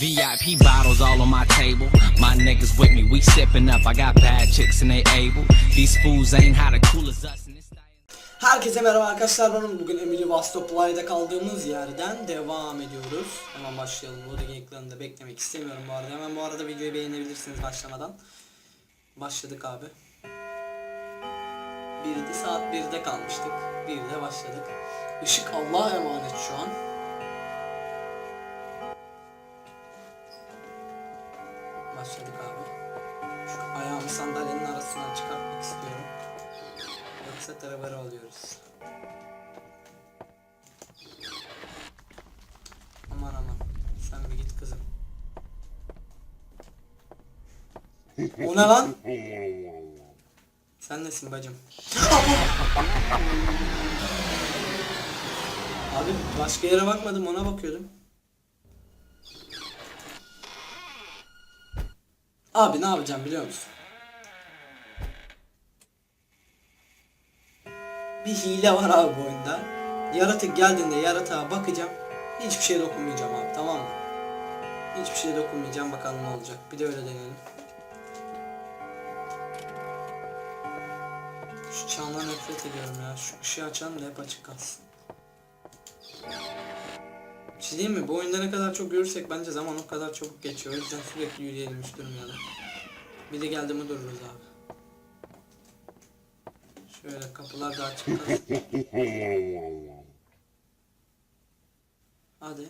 VIP bottles all on my table. My niggas with me, we sipping up. I got bad chicks and they able. These fools ain't how the cool as us. Herkese merhaba arkadaşlar ben Bugün Emily Vastoplay'da kaldığımız yerden devam ediyoruz. Hemen başlayalım. Loading ekranında beklemek istemiyorum bu arada. Hemen bu arada videoyu beğenebilirsiniz başlamadan. Başladık abi. 1'de saat 1'de kalmıştık. 1'de başladık. Işık Allah'a emanet şu an. O ne lan? Sen nesin bacım? Abi başka yere bakmadım ona bakıyordum. Abi ne yapacağım biliyor musun? Bir hile var abi bu oyunda. Yaratık geldiğinde yaratığa bakacağım. Hiçbir şeye dokunmayacağım abi tamam mı? Hiçbir şeye dokunmayacağım bakalım ne olacak. Bir de öyle deneyelim. Şu çandan nefret ediyorum ya. Şu ışığı açalım da hep açık kalsın. Bir şey diyeyim mi? Bu oyunda ne kadar çok yürürsek bence zaman o kadar çabuk geçiyor. O yüzden sürekli yürüyelim hiç durmayalım. Bir de geldi mi dururuz abi. Şöyle kapılar da açık kalsın. Hadi.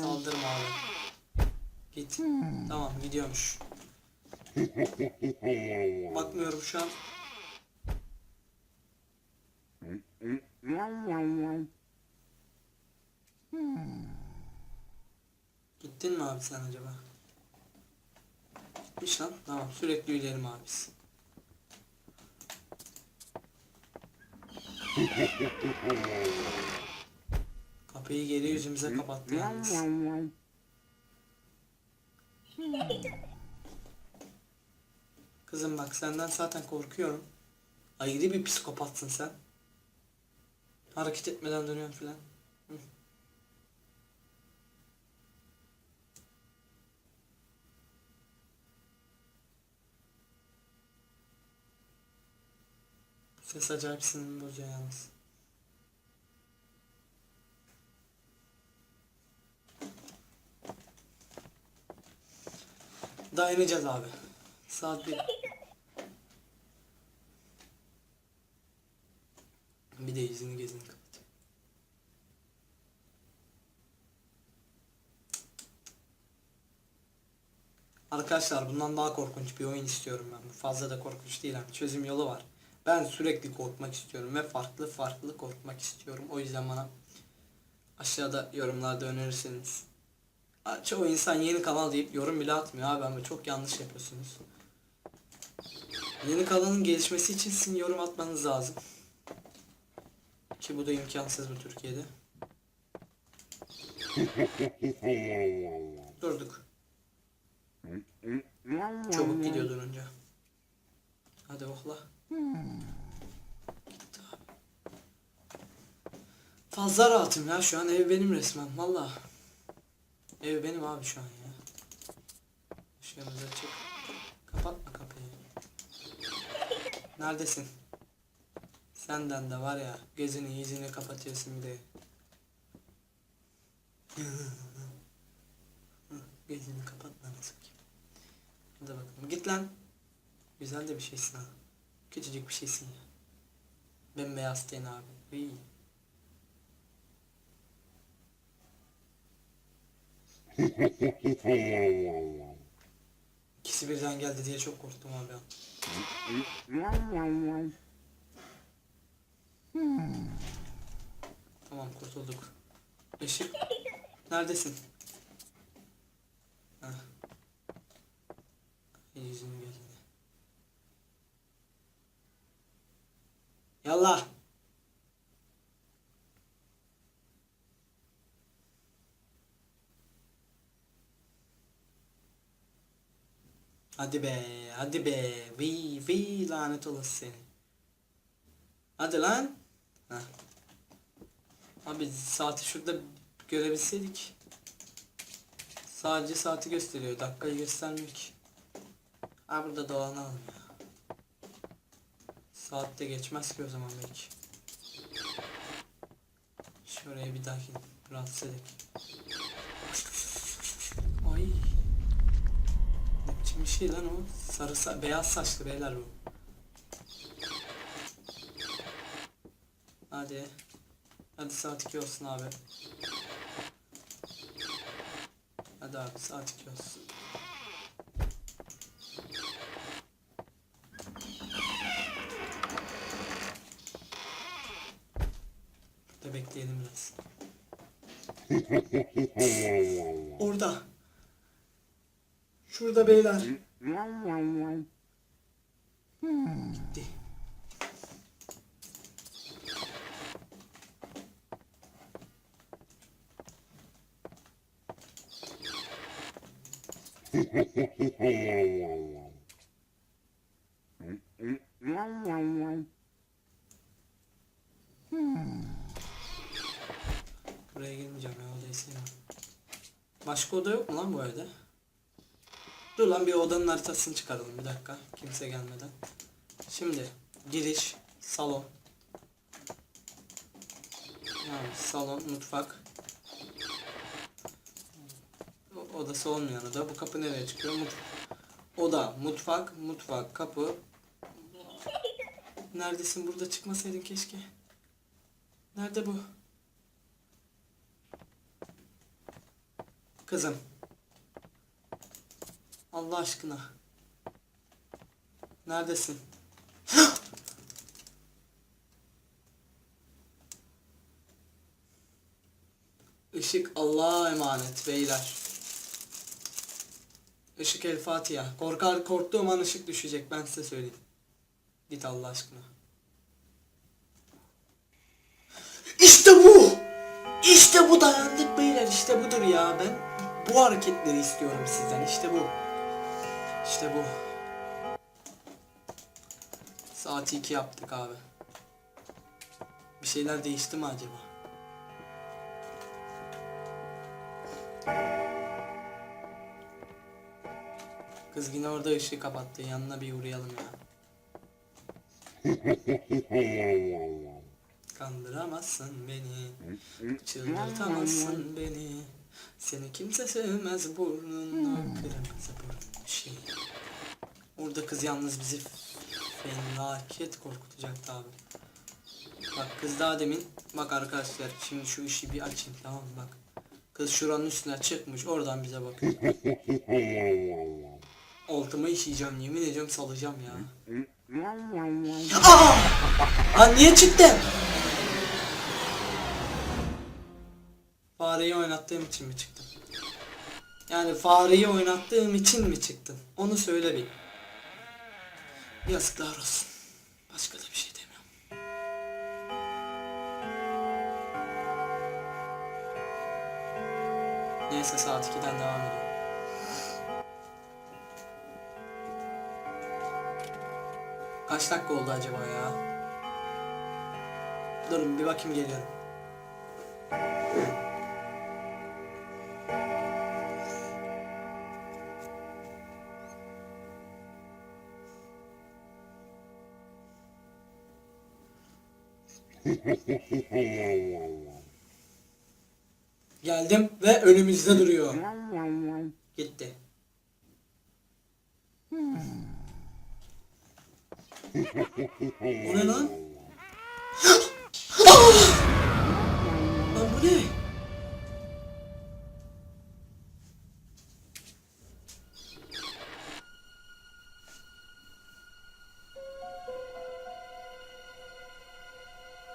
Saldırma abi. Git. Tamam gidiyormuş. Bakmıyorum şu an. Gittin mi abi sen acaba? Gitmiş lan. Tamam sürekli yürüyelim abi biz. Kapıyı geri yüzümüze kapattı yalnız. Kızım bak senden zaten korkuyorum. Ayrı bir psikopatsın sen. Hareket etmeden dönüyorsun filan. Ses acayip sinirimi bozuyor yalnız. Daha abi. Saat bir. Bir de yüzünü gözünü kapat. Arkadaşlar bundan daha korkunç bir oyun istiyorum ben. Fazla da korkunç değil ama çözüm yolu var. Ben sürekli korkmak istiyorum ve farklı farklı korkmak istiyorum. O yüzden bana aşağıda yorumlarda önerirseniz. Çoğu insan yeni kanal deyip yorum bile atmıyor abi ama çok yanlış yapıyorsunuz. Yeni kanalın gelişmesi için sizin yorum atmanız lazım. Ki bu da imkansız bu Türkiye'de. Durduk. Çabuk gidiyordun önce. Hadi okla. Gitti abi. Fazla rahatım ya şu an ev benim resmen valla. Ev benim abi şu an ya. Işığımız açık. Kapatma kapıyı. Neredesin? Senden de var ya gözünü yüzünü kapatıyorsun bir de. gözünü kapatma nasıl ki? Hadi bakalım git lan. Güzel de bir şeysin ha. Küçücük bir şeysin ya. Bembeyaz ten abi. İyi. İkisi birden geldi diye çok korktum abi. Tamam kurtulduk. Işık. Neredesin? Heh. Yüzünü gözünü. Yallah. Hadi be, hadi be. Vıy vıy lanet olası seni. Hadi lan. Heh. Abi saati şurada görebilseydik. Sadece saati gösteriyor. Dakikayı göstermiyor ki. Ha burada dolanalım ya. Saat de geçmez ki o zaman belki. Şuraya bir dahaki rahatsız edelim. Ay. Ne biçim bir şey lan o? Sarı sa- beyaz saçlı beyler bu. Hadi. Hadi saat 2 olsun abi. Hadi abi saat 2 olsun. Burada bekleyelim biraz. Orada. Şurada beyler. Gitti. Buraya girmeyeceğim ya odayı sevmem. Başka oda yok mu lan bu evde? Dur lan bir odanın haritasını çıkaralım bir dakika. Kimse gelmeden. Şimdi giriş, salon. Yani salon, mutfak. O- Odası olmayan oda. Bu kapı nereye çıkıyor? Mut oda, mutfak, mutfak, kapı. Neredesin? Burada çıkmasaydın keşke. Nerede bu? Kızım. Allah aşkına. Neredesin? Işık Allah'a emanet beyler. Işık El Fatiha. Korkar korktuğum an ışık düşecek ben size söyleyeyim. Git Allah aşkına. İşte bu! İşte bu dayandık beyler işte budur ya ben bu hareketleri istiyorum sizden işte bu. İşte bu. Saati 2 yaptık abi. Bir şeyler değişti mi acaba? Kız yine orada ışığı kapattı. Yanına bir uğrayalım ya. Kandıramazsın beni. Çıldırtamazsın beni. Seni kimse sevmez burnunla kırmızı burun şey. Orada kız yalnız bizi felaket korkutacaktı abi. Bak kız daha demin bak arkadaşlar şimdi şu işi bir açayım tamam mı bak. Kız şuranın üstüne çıkmış oradan bize bakıyor. Altıma işeyeceğim yemin ediyorum salacağım ya. Aa! Lan niye çıktın? Fareyi oynattığım için mi çıktın? Yani fareyi oynattığım için mi çıktın? Onu söyle bir. Yazıklar olsun. Başka da bir şey demiyorum. Neyse saat 2'den devam ediyor. Kaç dakika oldu acaba ya? Durun bir bakayım geliyorum. Geldim ve önümüzde duruyor. Gitti. O ne lan? lan bu ne?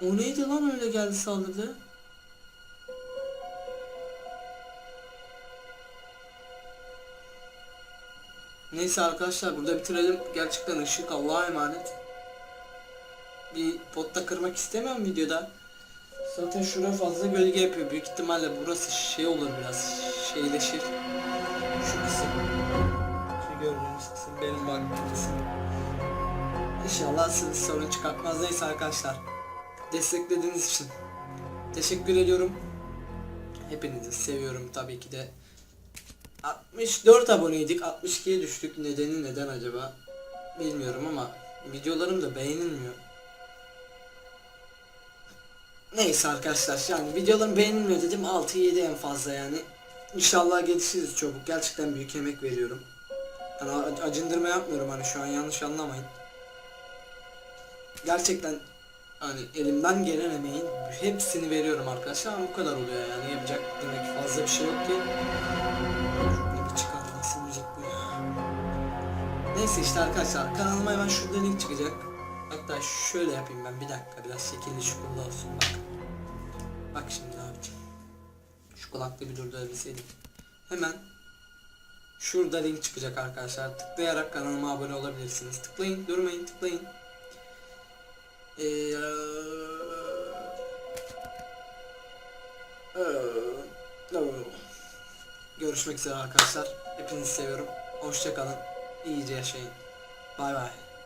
O neydi lan öyle geldi saldırdı? Neyse arkadaşlar burada bitirelim. Gerçekten ışık Allah'a emanet. Bir potta kırmak istemiyorum videoda. Zaten şura fazla gölge yapıyor. Büyük ihtimalle burası şey olur biraz. Şeyleşir. Şu kısım. Şu gördüğünüz kısım benim baktığım kısım. İnşallah siz sorun çıkartmaz. Neyse arkadaşlar. Desteklediğiniz için teşekkür ediyorum. Hepinizi seviyorum tabii ki de. 64 aboneydik 62'ye düştük nedeni neden acaba bilmiyorum ama videolarım da beğenilmiyor. Neyse arkadaşlar yani videolarım beğenilmiyor dedim 6-7 en fazla yani. İnşallah gelişiriz çabuk gerçekten büyük emek veriyorum. Yani ac- acındırma yapmıyorum hani şu an yanlış anlamayın. Gerçekten hani elimden gelen emeğin hepsini veriyorum arkadaşlar ama bu kadar oluyor yani yapacak demek fazla bir şey yok ki. Bir çıkar nasıl müzik bu. Neyse işte arkadaşlar kanalıma hemen şurada link çıkacak. Hatta şöyle yapayım ben bir dakika biraz şekilli şukullu olsun bak. Bak şimdi abicim. Şu kulaklığı bir durdurabilseydik. Hemen şurada link çıkacak arkadaşlar. Tıklayarak kanalıma abone olabilirsiniz. Tıklayın durmayın tıklayın. Ee, eee, Görüşmek üzere arkadaşlar. Hepinizi seviyorum. Hoşçakalın. İyice yaşayın. Bay bay.